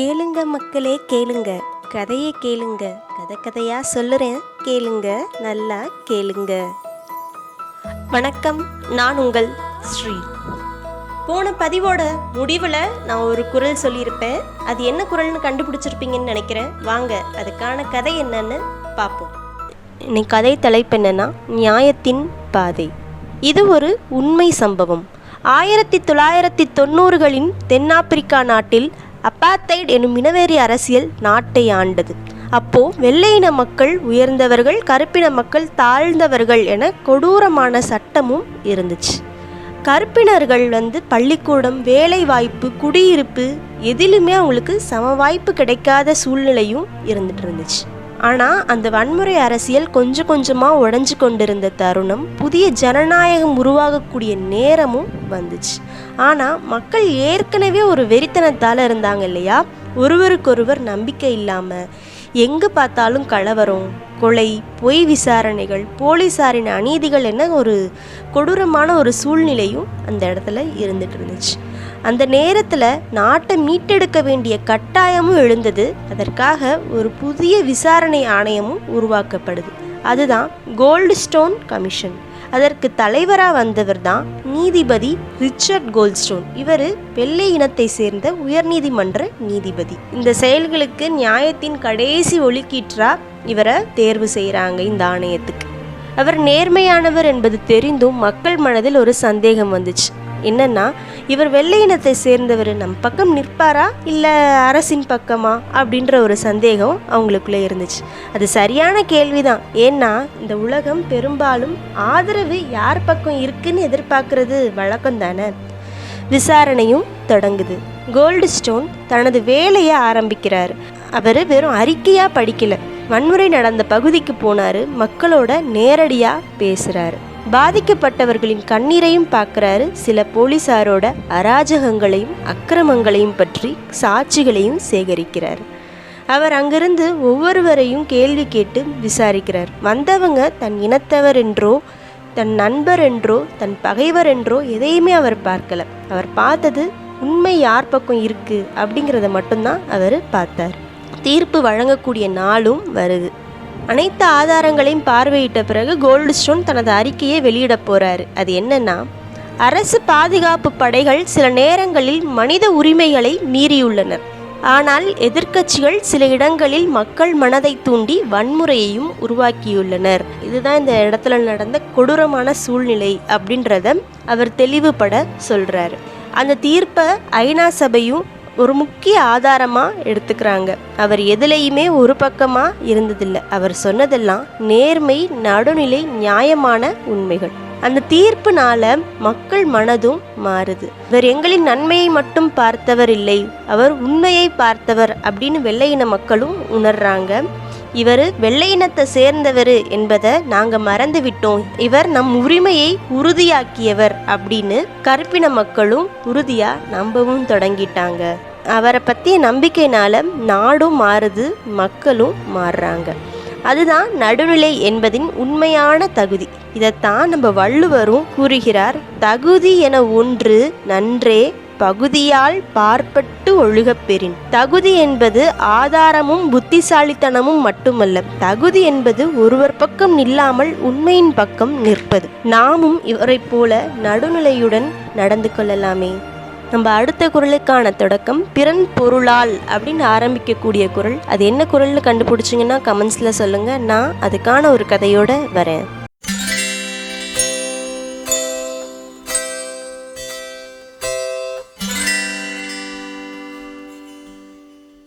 கேளுங்க மக்களே கேளுங்க. கதையை கேளுங்க. கதை கதையா சொல்லுறேன். கேளுங்க. நல்லா கேளுங்க. வணக்கம். நான் உங்கள் ஸ்ரீ. போன பதிவோட முடிவில் நான் ஒரு குரல் சொல்லியிருப்பேன். அது என்ன குரல்னு கண்டுபிடிச்சிருப்பீங்கன்னு நினைக்கிறேன். வாங்க அதுக்கான கதை என்னன்னு பார்ப்போம். இன்னைக்கு கதை தலைப்பு என்னன்னா நியாயத்தின் பாதை. இது ஒரு உண்மை சம்பவம். ஆயிரத்தி தொள்ளாயிரத்தி தொண்ணூறுகளின் தென்னாப்பிரிக்கா நாட்டில் அப்பாத்தைட் எனும் இனவெறி அரசியல் நாட்டை ஆண்டது. அப்போ வெள்ளையின மக்கள் உயர்ந்தவர்கள் கருப்பின மக்கள் தாழ்ந்தவர்கள் என கொடூரமான சட்டமும் இருந்துச்சு. கருப்பினர்கள் வந்து பள்ளிக்கூடம் வேலை வாய்ப்பு குடியிருப்பு எதிலுமே அவங்களுக்கு சம வாய்ப்பு கிடைக்காத சூழ்நிலையும் இருந்துட்டு இருந்துச்சு. ஆனால் அந்த வன்முறை அரசியல் கொஞ்சம் கொஞ்சமாக உடஞ்சு கொண்டிருந்த தருணம் புதிய ஜனநாயகம் உருவாகக்கூடிய நேரமும் வந்துச்சு. ஆனால் மக்கள் ஏற்கனவே ஒரு வெறித்தனத்தால் இருந்தாங்க இல்லையா? ஒருவருக்கொருவர் நம்பிக்கை இல்லாமல் எங்கே பார்த்தாலும் கலவரம் கொலை பொய் விசாரணைகள் போலீஸாரின் அநீதிகள் என ஒரு கொடூரமான ஒரு சூழ்நிலையும் அந்த இடத்துல இருந்துட்டு இருந்துச்சு. அந்த நேரத்தில் நாட்டை மீட்டெடுக்க வேண்டிய கட்டாயமும் எழுந்தது. அதற்காக ஒரு புதிய விசாரணை ஆணையமும் உருவாக்கப்படுது. அதுதான் கோல்டு ஸ்டோன் கமிஷன் அதற்கு தலைவராக வந்தவர் தான் நீதிபதி ரிச்சர்ட் கோல்ட்ஸ்டோன். இவர் வெள்ளை இனத்தை சேர்ந்த உயர்நீதிமன்ற நீதிபதி. இந்த செயல்களுக்கு நியாயத்தின் கடைசி ஒழுக்கீற்றா இவரை தேர்வு செய்கிறாங்க இந்த ஆணையத்துக்கு. அவர் நேர்மையானவர் என்பது தெரிந்தும் மக்கள் மனதில் ஒரு சந்தேகம் வந்துச்சு. என்னன்னா இவர் வெள்ளை இனத்தை சேர்ந்தவர் நம் பக்கம் நிற்பாரா இல்லை அரசின் பக்கமா அப்படின்ற ஒரு சந்தேகம் அவங்களுக்குள்ளே இருந்துச்சு. அது சரியான கேள்விதான். ஏன்னா இந்த உலகம் பெரும்பாலும் ஆதரவு யார் பக்கம் இருக்குன்னு எதிர்பார்க்கறது வழக்கம் தானே விசாரணையும் தொடங்குது. கோல்டு ஸ்டோன் தனது வேலையை ஆரம்பிக்கிறார். அவர் வெறும் அறிக்கையாக படிக்கல. வன்முறை நடந்த பகுதிக்கு போனார். மக்களோட நேரடியாக பேசுகிறாரு பாதிக்கப்பட்டவர்களின் கண்ணீரையும் பார்க்குறாரு சில போலீஸாரோட அராஜகங்களையும் அக்கிரமங்களையும் பற்றி சாட்சிகளையும் சேகரிக்கிறார். அவர் அங்கிருந்து ஒவ்வொருவரையும் கேள்வி கேட்டு விசாரிக்கிறார். வந்தவங்க தன் இனத்தவர் என்றோ தன் நண்பர் என்றோ தன் பகைவர் என்றோ எதையுமே அவர் பார்க்கல. அவர் பார்த்தது உண்மை யார் பக்கம் இருக்கு? அப்படிங்கிறத மட்டும்தான் அவர் பார்த்தார். தீர்ப்பு வழங்கக்கூடிய நாளும் வருது. அனைத்து ஆதாரங்களையும் பார்வையிட்ட பிறகு கோல்டு ஸ்டோன் தனது அறிக்கையை வெளியிட போறாரு. அது என்னன்னா அரசு பாதுகாப்பு படைகள் சில நேரங்களில் மனித உரிமைகளை மீறியுள்ளனர். ஆனால் எதிர்க்கட்சிகள் சில இடங்களில் மக்கள் மனதை தூண்டி வன்முறையையும் உருவாக்கியுள்ளனர். இதுதான் இந்த இடத்துல நடந்த கொடூரமான சூழ்நிலை அப்படின்றத அவர் தெளிவுபட சொல்றாரு. அந்த தீர்ப்பை ஐநா சபையும் ஒரு முக்கிய ஆதாரமாக எடுத்துக்கிறாங்க. அவர் எதுலேயுமே ஒரு பக்கமாக இருந்ததில்லை. அவர் சொன்னதெல்லாம் நேர்மை நடுநிலை நியாயமான உண்மைகள். அந்த தீர்ப்புனால மக்கள் மனதும் மாறுது. இவர் எங்களின் நன்மையை மட்டும் பார்த்தவர் இல்லை அவர் உண்மையை பார்த்தவர் அப்படின்னு வெள்ளையின மக்களும் உணர்றாங்க. இவர் வெள்ளையினத்தை சேர்ந்தவர் என்பதை நாங்கள் மறந்து விட்டோம் இவர் நம் உரிமையை உறுதியாக்கியவர் அப்படின்னு கருப்பின மக்களும் உறுதியாக நம்பவும் தொடங்கிட்டாங்க. அவரை பற்றிய நம்பிக்கைனால நாடும் மாறுது மக்களும் மாறுறாங்க. அதுதான் நடுநிலை என்பதின் உண்மையான தகுதி. இதைத்தான் நம்ம வள்ளுவரும் கூறுகிறார் தகுதி என ஒன்று நன்றே பகுதியால் பார்ப்பட்டு ஒழுகப்பெறின் தகுதி என்பது ஆதாரமும் புத்திசாலித்தனமும் மட்டுமல்ல. தகுதி என்பது ஒருவர் பக்கம் நில்லாமல் உண்மையின் பக்கம் நிற்பது. நாமும் இவரைப் போல நடுநிலையுடன் நடந்து கொள்ளலாமே. நம்ம அடுத்த குரலுக்கான தொடக்கம் பிறன் பொருளால் அப்படின்னு ஆரம்பிக்கக்கூடிய குரல். அது என்ன குரல்னு கண்டுபிடிச்சிங்கன்னா கமெண்ட்ஸில் சொல்லுங்கள் நான் அதுக்கான ஒரு கதையோடு வரேன்.